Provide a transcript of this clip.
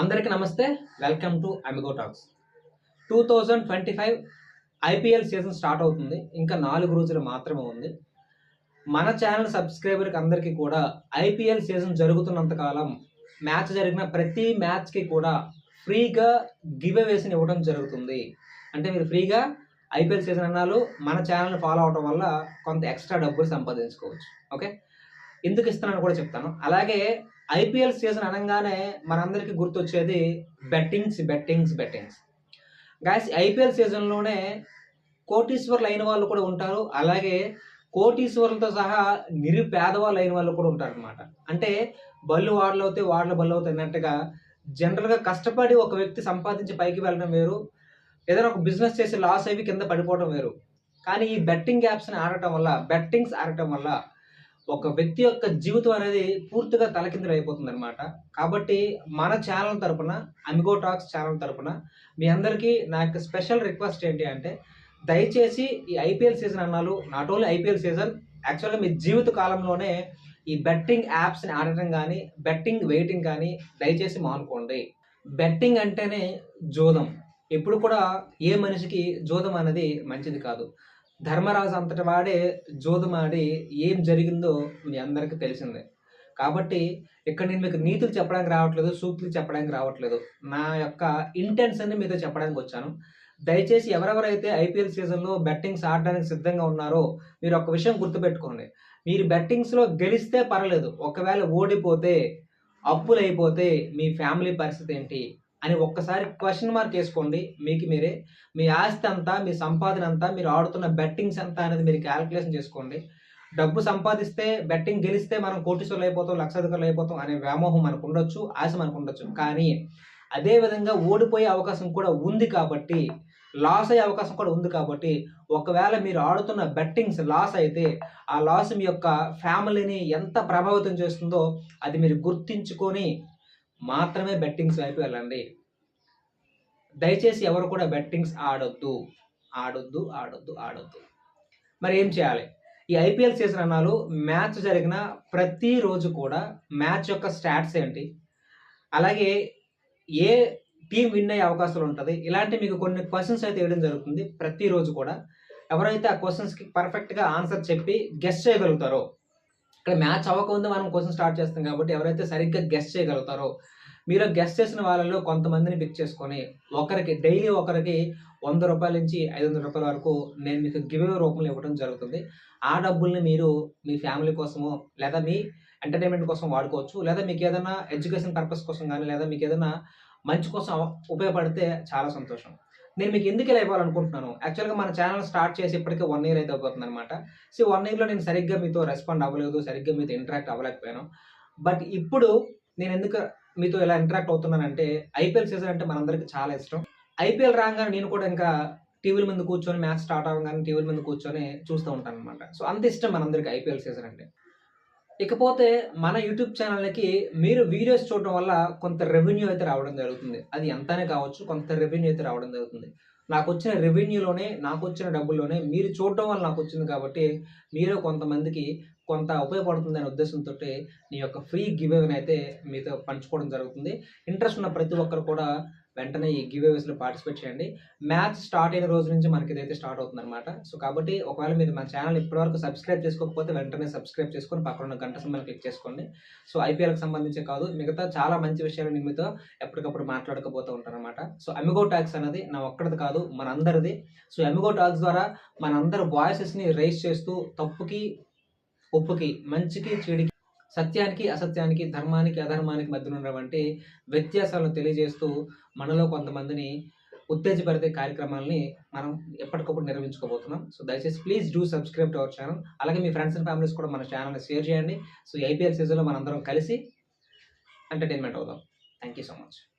అందరికీ నమస్తే. Welcome to amigo talks two thousand twenty five IPL season start అవుతుంది. ఇంకా నాలుగు రోజులు మాత్రమే ఉంది. మన ఛానల్ సబ్స్క్రైబర్కి అందరికీ కూడా ఐపీఎల్ సీజన్ జరుగుతున్నంత కాలం మ్యాచ్ జరిగిన ప్రతి మ్యాచ్కి కూడా ఫ్రీగా గివ్ అవేస్ని ఇవ్వడం జరుగుతుంది. అంటే మీరు ఫ్రీగా ఐపీఎల్ సీజన్ అన్నాలు మన ఛానల్ని ఫాలో అవడం వల్ల కొంత ఎక్స్ట్రా డబ్బులు సంపాదించుకోవచ్చు. ఓకే ఎందుకు ఇస్తున్నాను కూడా చెప్తాను. అలాగే ఐపీఎల్ సీజన్ అనగానే మనందరికీ గుర్తొచ్చేది bettings bettings bettings. Guys IPL సీజన్లోనే కోటీశ్వర్లు అయిన వాళ్ళు కూడా ఉంటారు. అలాగే కోటీశ్వర్లతో సహా నిరుపేదవాళ్ళు అయిన వాళ్ళు కూడా ఉంటారు అనమాట అంటే బళ్ళు వాడలు అవుతాయి వాడలు బళ్ళు అవుతాయి అన్నట్టుగా జనరల్గా కష్టపడి ఒక వ్యక్తి సంపాదించి పైకి వెళ్ళడం వేరు. ఏదైనా ఒక బిజినెస్ చేసి లాస్ అయ్యి కింద పడిపోవడం వేరు. కానీ ఈ బెట్టింగ్ యాప్స్ని ఆడటం వల్ల బెట్టింగ్స్ ఆడటం వల్ల ఒక వ్యక్తి యొక్క జీవితం అనేది పూర్తిగా తలకిందులు అయిపోతుంది అనమాట కాబట్టి మన ఛానల్ తరపున అమిగో టాక్స్ ఛానల్ తరపున మీ అందరికీ నా యొక్క స్పెషల్ రిక్వెస్ట్ ఏంటి అంటే దయచేసి ఈ ఐపీఎల్ సీజన్ అన్నాలు నాట్ ఓన్లీ ఐపీఎల్ సీజన్ యాక్చువల్గా మీ జీవిత కాలంలోనే ఈ బెట్టింగ్ యాప్స్ని ఆడటం కానీ బెట్టింగ్ వెయిటింగ్ కానీ దయచేసి మానుకోండి. బెట్టింగ్ అంటేనే జోదం. ఎప్పుడు కూడా ఏ మనిషికి జోదం అనేది మంచిది కాదు. ధర్మరాజు అంతటి వాడే జోదమాడి ఏం జరిగిందో మీ అందరికీ తెలిసిందే. కాబట్టి ఇక్కడ నేను మీకు నీతులు చెప్పడానికి రావట్లేదు సూక్తులు చెప్పడానికి రావట్లేదు. నా యొక్క ఇంటెన్షన్ని మీతో చెప్పడానికి వచ్చాను. దయచేసి ఎవరెవరైతే ఐపీఎల్ సీజన్లో బెట్టింగ్స్ ఆడడానికి సిద్ధంగా ఉన్నారో మీరు ఒక విషయం గుర్తుపెట్టుకోండి. మీరు బెట్టింగ్స్లో గెలిస్తే పర్లేదు ఒకవేళ ఓడిపోతే అప్పులు అయిపోతే మీ ఫ్యామిలీ పరిస్థితి ఏంటి? అని ఒక్కసారి క్వశ్చన్ మార్క్ వేసుకోండి. మీకు మీరే మీ ఆస్తి అంతా మీ సంపాదన అంతా మీరు ఆడుతున్న బెట్టింగ్స్ అంతా అనేది మీరు క్యాలిక్యులేషన్ చేసుకోండి. డబ్బు సంపాదిస్తే బెట్టింగ్ గెలిస్తే మనం కోటీశ్వర్లు అయిపోతాం లక్షాధికారులు అయిపోతాం అనే వ్యామోహం మనకు ఉండొచ్చు ఆశ మనకు ఉండొచ్చు. కానీ అదేవిధంగా ఓడిపోయే అవకాశం కూడా ఉంది కాబట్టి లాస్ అయ్యే అవకాశం కూడా ఉంది కాబట్టి ఒకవేళ మీరు ఆడుతున్న బెట్టింగ్స్ లాస్ అయితే ఆ లాస్ మీ యొక్క ఫ్యామిలీని ఎంత ప్రభావితం చేస్తుందో అది మీరు గుర్తించుకొని మాత్రమే బెట్టింగ్స్ వైపు వెళ్ళండి. దయచేసి ఎవరు కూడా బెట్టింగ్స్ ఆడొద్దు. ఆడొద్దు ఆడొద్దు ఆడొద్దు. మరి ఏం చేయాలి? ఈ ఐపీఎల్ సీజన్ అన్నాలు మ్యాచ్ జరిగిన ప్రతిరోజు కూడా మ్యాచ్ యొక్క స్టాట్స్ ఏంటి? అలాగే ఏ టీం విన్ అయ్యే అవకాశాలు ఉంటుంది? ఇలాంటి మీకు కొన్ని క్వశ్చన్స్ అయితే వేయడం జరుగుతుంది. ప్రతిరోజు కూడా ఎవరైతే ఆ క్వశ్చన్స్కి పర్ఫెక్ట్గా ఆన్సర్ చెప్పి గెస్ట్ చేయగలుగుతారో ఇక్కడ మ్యాచ్ అవ్వకముందు మనం క్వశ్చన్ స్టార్ట్ చేస్తాం కాబట్టి ఎవరైతే సరిగ్గా గెస్ట్ చేయగలుగుతారో మీరు గెస్ట్ చేసిన వాళ్ళలో కొంతమందిని పిక్ చేసుకొని ఒకరికి డైలీ ఒకరికి వంద రూపాయల నుంచి ఐదు వందల రూపాయల వరకు నేను మీకు గివ్ రూపంలో ఇవ్వడం జరుగుతుంది. ఆ డబ్బుల్ని మీరు మీ ఫ్యామిలీ కోసమో లేదా మీ ఎంటర్టైన్మెంట్ కోసం వాడుకోవచ్చు లేదా మీకు ఏదైనా ఎడ్యుకేషన్ పర్పస్ కోసం కానీ లేదా మీకు ఏదైనా మంచి కోసం ఉపయోగపడితే చాలా సంతోషం. నేను మీకు ఎందుకు ఇలా ఇవ్వాలనుకుంటున్నాను? యాక్చువల్గా మన ఛానల్ స్టార్ట్ చేసి ఇప్పటికే వన్ ఇయర్ అయితే అయిపోతుంది అనమాట సో వన్ ఇయర్లో నేను సరిగ్గా మీతో రెస్పాండ్ అవ్వలేదు సరిగ్గా మీతో ఇంటరాక్ట్ అవ్వలేకపోయాను. బట్ ఇప్పుడు నేను ఎందుకు మీతో ఇలా ఇంటరాక్ట్ అవుతున్నానంటే ఐపీఎల్ సీజన్ అంటే మనందరికీ చాలా ఇష్టం. ఐపీఎల్ రాగానే నేను కూడా ఇంకా టీవీల ముందు కూర్చొని మ్యాచ్ స్టార్ట్ అవ్వగానే టీవీల ముందు కూర్చొని చూస్తూ ఉంటాను అనమాట సో అంత ఇష్టం మనందరికీ ఐపీఎల్ సీజన్ అంటే. ఇకపోతే మన యూట్యూబ్ ఛానల్కి మీరు వీడియోస్ చూడటం వల్ల కొంత రెవెన్యూ అయితే రావడం జరుగుతుంది. అది ఎంతనే కావచ్చు కొంత రెవెన్యూ అయితే రావడం జరుగుతుంది. నాకు వచ్చిన రెవెన్యూలోనే నాకు వచ్చిన డబ్బుల్లోనే మీరు చూడటం వల్ల నాకు వచ్చింది కాబట్టి మీరు కొంతమందికి కొంత ఉపయోగపడుతుంది అనే ఉద్దేశంతో నీ యొక్క ఫ్రీ గివ్ అయితే మీతో పంచుకోవడం జరుగుతుంది. ఇంట్రెస్ట్ ఉన్న ప్రతి ఒక్కరు కూడా వెంటనే ఈ గివ్ అవేస్లో పార్టిసిపేట్ చేయండి. మ్యాచ్ స్టార్ట్ అయిన రోజు నుంచి మనకి ఇదైతే స్టార్ట్ అవుతుంది అనమాట సో కాబట్టి ఒకవేళ మీరు మన ఛానల్ ఇప్పటివరకు సబ్స్క్రైబ్ చేసుకోకపోతే వెంటనే సబ్స్క్రైబ్ చేసుకొని పక్కన ఉన్న గంట సమయం క్లిక్ చేసుకోండి. సో ఐపీఎల్కి సంబంధించి కాదు మిగతా చాలా మంచి విషయాలు నేను మీతో ఎప్పటికప్పుడు మాట్లాడకపోతూ ఉంటాను అనమాట సో అమిగో టాక్స్ అనేది నా ఒక్కడిది కాదు మనందరిది. సో అమిగో టాక్స్ ద్వారా మనందరి వాయిసెస్ని రైస్ చేస్తూ తప్పుకి ఒప్పుకి మంచికి చెడుకి సత్యానికి అసత్యానికి ధర్మానికి అధర్మానికి మధ్యన ఉన్నటువంటి వ్యత్యాసాలను తెలియజేస్తూ మనలో కొంతమందిని ఉత్తేజపరితే కార్యక్రమాలని మనం ఎప్పటికప్పుడు నిర్వహించుకోబోతున్నాం. సో దయచేసి please do subscribe to our channel. అలాగే మీ ఫ్రెండ్స్ అండ్ ఫ్యామిలీస్ కూడా మన ఛానల్ని షేర్ చేయండి. సో ఐపీఎల్ సీజన్లో మనందరం కలిసి ఎంటర్టైన్మెంట్ అవుదాం. Thank you so much.